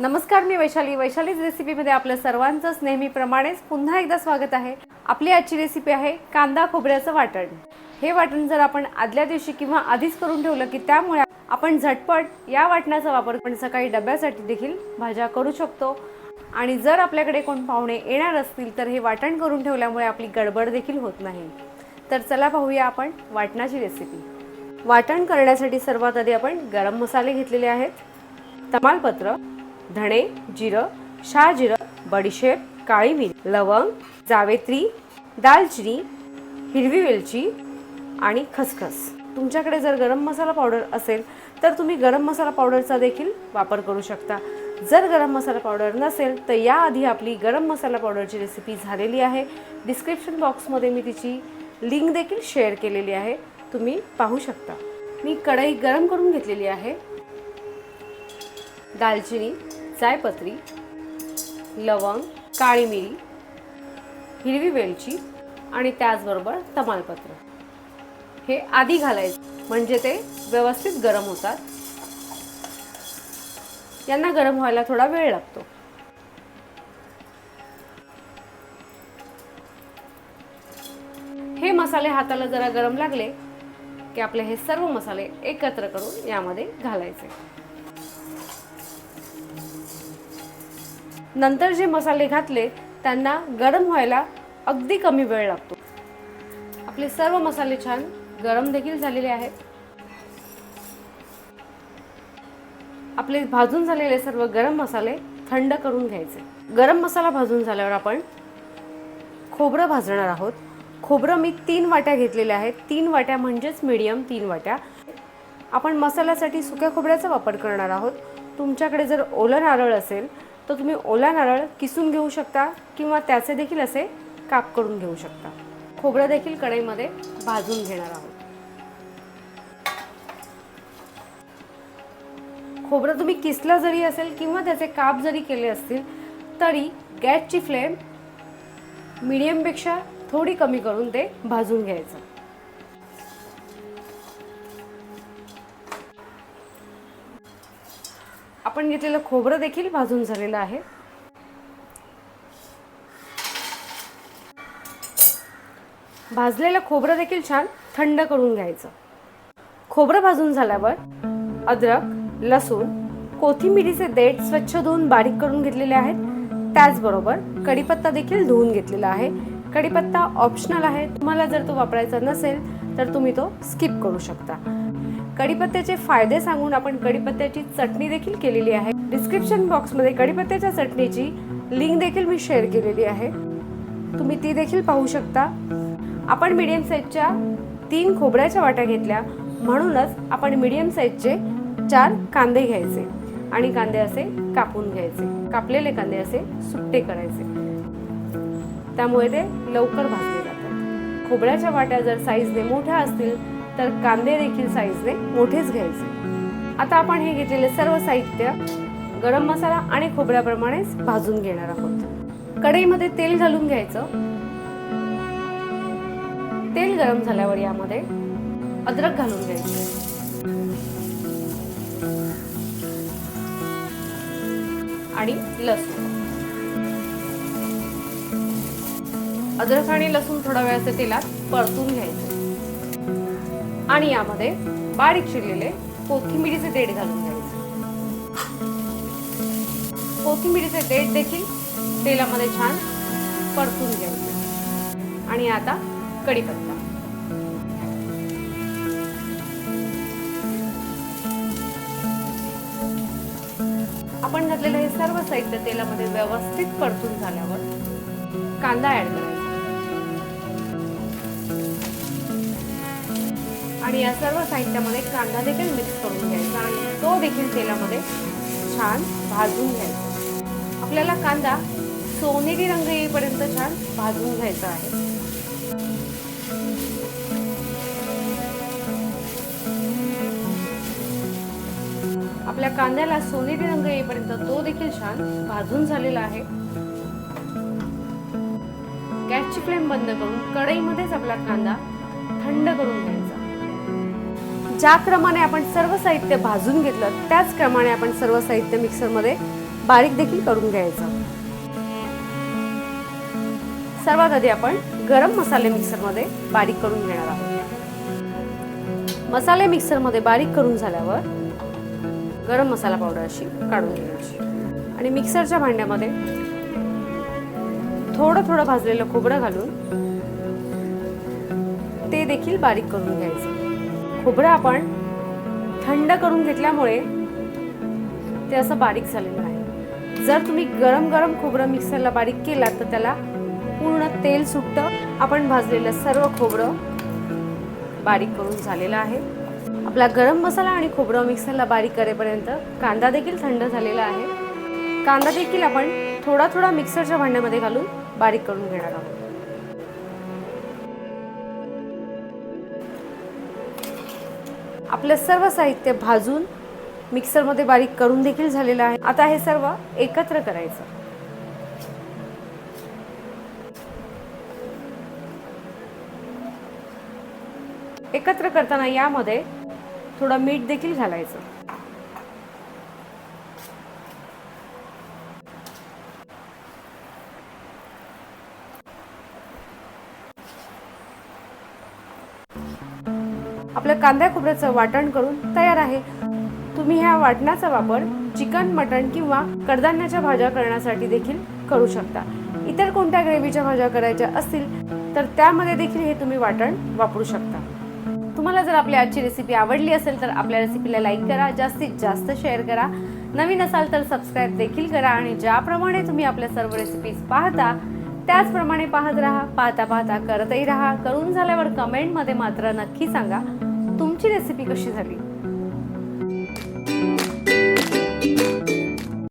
नमस्कार मी वैशाली. वैशालीच रेसिपीमध्ये आपल्या सर्वांचंच नेहमीप्रमाणेच पुन्हा एकदा स्वागत आहे. आपली आजची रेसिपी आहे कांदा खोबऱ्याचं वाटण. हे वाटण जर आपण आदल्या दिवशी किंवा आधीच करून ठेवलं की त्यामुळे आपण झटपट या वाटणाचा वापर पण सकाळी डब्यासाठी देखील भाज्या करू शकतो. आणि जर आपल्याकडे कोण पाहुणे येणार असतील तर हे वाटण करून ठेवल्यामुळे आपली गडबड देखील होत नाही. तर चला पाहूया आपण वाटणाची रेसिपी वाटण करण्यासाठी सर्वात आधी आपण गरम मसाले घेतलेले आहेत. तमालपत्र धणे जिरं शहाजिरं बडीशेप काळी मिरी लवंग जावेत्री दालचिनी हिरवी वेलची आणि खसखस. तुमच्याकडे जर गरम मसाला पावडर असेल तर तुम्ही गरम मसाला पावडरचा देखील वापर करू शकता. जर गरम मसाला पावडर नसेल तर याआधी आपली गरम मसाला पावडरची रेसिपी झालेली आहे. डिस्क्रिप्शन बॉक्समध्ये मी तिची लिंक देखील शेअर केलेली आहे. तुम्ही पाहू शकता. मी कढई गरम करून घेतलेली आहे. दालचिनी जायपत्री लवंग काळी मिरी हिरवी वेलची आणि त्याचबरोबर तमालपत्र. हे आधी घालायचं म्हणजे ते व्यवस्थित गरम होतात. यांना गरम व्हायला थोडा वेळ लागतो. हे मसाले हाताला जरा गरम लागले की आपले हे सर्व मसाले एकत्र करून यामध्ये घालायचे. नंतर जे मसाले घातले त्यांना गरम व्हायला अगदी कमी वेळ लागतो. आपले सर्व मसाले छान गरम देखील झालेले आहेत. आपले भाजून झालेले सर्व गरम मसाले थंड करून घ्यायचे. गरम मसाला भाजून झाल्यावर आपण खोबरं भाजणार आहोत. खोबरं मी तीन वाट्या घेतलेल्या आहेत. तीन वाट्या म्हणजेच मीडियम तीन वाट्या. आपण मसाल्यासाठी सुक्या खोबऱ्याचा वापर करणार आहोत. तुमच्याकडे जर ओलं नारळ असेल तर तुम्ही ओला नारळ किसून घेऊ शकता किंवा त्याचे देखील असे काप करून घेऊ शकता. खोबरं देखील कढईमध्ये भाजून घेणार आहोत. खोबरं तुम्ही किसलं जरी असेल किंवा त्याचे काप जरी केले असतील तरी गॅसची फ्लेम मिडियमपेक्षा थोडी कमी करून ते भाजून घ्यायचं. आपण घेतलेलं खोबरं देखील भाजून झालेलं आहे. भाजलेलं खोबरं देखील छान थंड करून घ्यायचं. खोबरं भाजून झाल्यावर अद्रक लसूण कोथिंबिरीचे देठ स्वच्छ धुवून बारीक करून घेतलेले आहेत. त्याचबरोबर कढीपत्ता देखील धुवून घेतलेला आहे. कढीपत्ता ऑप्शनल आहे. तुम्हाला जर तो वापरायचा नसेल तर तुम्ही तो स्किप करू शकता. कढीपत्त्याचे फायदे सांगून आपण कढीपत्त्याची चटणी देखील केलेली आहे. डिस्क्रिप्शन बॉक्समध्ये कढीपत्त्याच्या चटणीची लिंक देखील मी शेअर केलेली आहे. तुम्ही ती देखील पाहू शकता. आपण मीडियम साईजच्या तीन खोबऱ्याच्या वाट्या घेतल्या. म्हणूनच आपण मीडियम साईजचे चार कांदे घ्यायचे आणि कांदे असे कापून घ्यायचे. कापलेले कांदे असे सुट्टे करायचे. त्यामुळे ते लवकर भाजले जातात. खोबऱ्याच्या वाट्या जर साईजने मोठ्या असतील तर कांदे देखील साईजने मोठेच घ्यायचे. आता आपण हे घेतलेले सर्व साहित्य गरम मसाला आणि खोबऱ्याप्रमाणेच भाजून घेणार आहोत. कढईमध्ये तेल घालून घ्यायचं. तेल गरम झाल्यावर यामध्ये अद्रक घालून घ्यायचं. आणि लसूण. अद्रक आणि लसूण थोड्या वेळाचे तेलात परतून घ्यायचं. आणि यामध्ये बारीक चिरलेले कोथिंबिरीचे देठ घालून घ्यायचे. कोथिंबिरीचे देठ देखील तेलामध्ये छान परतून घ्यायचे. आणि आता कढीपत्ता. आपण घातलेलं हे सर्व साहित्य तेलामध्ये व्यवस्थित परतून झाल्यावर कांदा ऍड करायचा आणि या सर्व साहित्यामध्ये कांदा देखील मिक्स करून घ्यायचा आणि तो देखील तेलामध्ये छान भाजून घ्यायचा. आपल्याला कांदा सोनेरी रंग येईपर्यंत छान भाजून घ्यायचा आहे. आपल्या कांद्याला सोनेरी रंग येईपर्यंत तो देखील छान भाजून झालेला आहे. गॅसची फ्लेम बंद करून कढईमध्येच आपला कांदा थंड करून घ्यायचा. ज्या क्रमाने आपण सर्व साहित्य भाजून घेतलं त्याच क्रमाने आपण सर्व साहित्य मिक्सरमध्ये बारीक देखील करून घ्यायचं. सर्वात आधी आपण गरम मसाले मिक्सरमध्ये बारीक करून घेणार आहोत. मसाले मिक्सरमध्ये बारीक करून झाल्यावर गरम मसाला पावडर अशी काढून घ्यायची. आणि मिक्सरच्या भांड्यामध्ये थोडं थोडं भाजलेलं खोबरं घालून ते देखील बारीक करून घ्यायचं. खोबरं आपण थंड करून घेतल्यामुळे ते असं बारीक झालेलं आहे. जर तुम्ही गरम गरम खोबरं मिक्सरला बारीक केला तर त्याला पूर्ण तेल सुटतं आपण भाजलेलं सर्व खोबरं बारीक करून झालेलं आहे. आपला गरम मसाला आणि खोबरं मिक्सरला बारीक करेपर्यंत कांदा देखील थंड झालेला आहे. कांदा देखील आपण थोडा थोडा मिक्सरच्या भांड्यामध्ये घालून बारीक करून घेणार आहोत. आपलं सर्व साहित्य भाजून मिक्सरमध्ये बारीक करून देखील झालेलं आहे. आता हे सर्व एकत्र करायचं. एकत्र करताना यामध्ये थोडं मीठ देखील घालायचं. आपलं कांदा खोबऱ्याचं वाटण करून तयार आहे. तुम्ही ह्या वाटणाचा वापर चिकन मटण किंवा कडधान्याच्या भाज्या करण्यासाठी देखील करू शकता. इतर कोणत्या ग्रेव्हीच्या भाज्या करायच्या असतील तर त्यामध्ये देखील हे तुम्ही वाटण वापरू शकता. तुम्हाला जर आपली आजची रेसिपी आवडली असेल तर आपल्या रेसिपीला लाईक करा जास्तीत जास्त शेअर करा. नवीन असाल तर सबस्क्राईब देखील करा आणि ज्याप्रमाणे तुम्ही आपल्या सर्व रेसिपीज पाहता त्याचप्रमाणे पाहत राहा पाहता पाहता करतही राहा. करून झाल्यावर कमेंटमध्ये मात्र नक्की सांगा. तुमची रेसिपी कशी झाली?